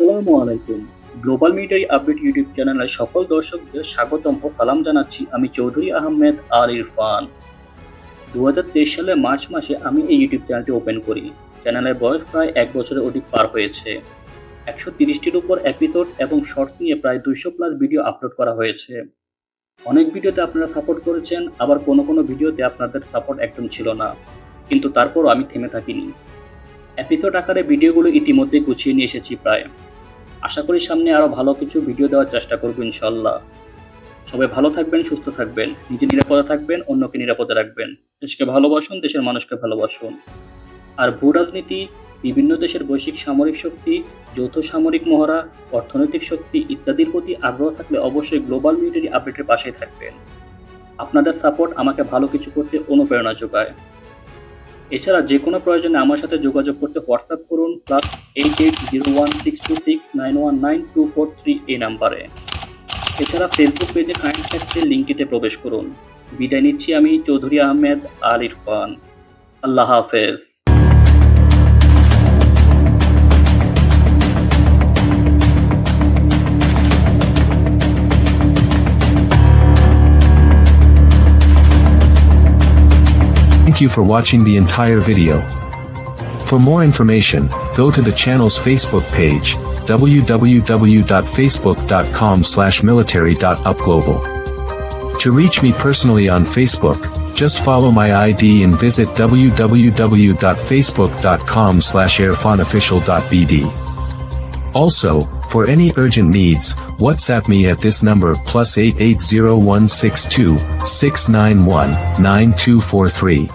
আসসালামু আলাইকুম। Global military update YouTube চ্যানেলের সকল দর্শকদের স্বাগতম ও সালাম জানাচ্ছি আমি চৌধুরী আহমেদ আর ইরফান। দু সালের মার্চ মাসে আমি এই ইউটিউব চ্যানেলটি ওপেন করি। চ্যানেলের বয়স প্রায় এক বছরের অধিক পার হয়েছে। একশো তিরিশটির উপর এপিসোড এবং শর্টস নিয়ে প্রায় দুইশো প্লাস ভিডিও আপলোড করা হয়েছে। অনেক ভিডিওতে আপনারা সাপোর্ট করেছেন, আবার কোনো কোনো ভিডিওতে আপনাদের সাপোর্ট একদম ছিল না। কিন্তু তারপরও আমি থেমে থাকিনি। এপিসোড আকারে ভিডিওগুলো ইতিমধ্যে গুছিয়ে নিয়ে এসেছি প্রায়। আশা করি সামনে আরও ভালো কিছু ভিডিও দেওয়ার চেষ্টা করব ইনশাল্লাহ সবাই ভালো থাকবেন, সুস্থ থাকবেন, নিজে নিরাপদে থাকবেন, অন্যকে নিরাপদে রাখবেন। দেশকে ভালোবাসুন, দেশের মানুষকে ভালোবাসুন। আর ভূ রাজনীতি, বিভিন্ন দেশের বৈশ্বিক সামরিক শক্তি, যৌথ সামরিক মহড়া, অর্থনৈতিক শক্তি ইত্যাদির প্রতি আগ্রহ থাকলে অবশ্যই গ্লোবাল মিলিটারি আপডেটের পাশেই থাকবেন। আপনাদের সাপোর্ট আমাকে ভালো কিছু করতে অনুপ্রেরণা যোগায়। এছাড়া যে কোনো প্রয়োজনে আমার সাথে যোগাযোগ করতে হোয়াটসঅ্যাপ করুন plus eight eight zero one six two six nine one nine two four three এই নাম্বারে। এছাড়া ফেসবুক পেজে কাইন্ড থাকতে লিঙ্কটিতে প্রবেশ করুন। বিদায় নিচ্ছি আমি চৌধুরী আহমেদ, আল ইরফান। আল্লাহ হাফেজ। Thank you for watching the entire video. For more information, go to the channel's Facebook page, www.facebook.com slash military.upglobal. To reach me personally on Facebook, just follow my ID and visit www.facebook.com slash airfonofficial.bd. Also, for any urgent needs, WhatsApp me at this number plus 880162 691 9243.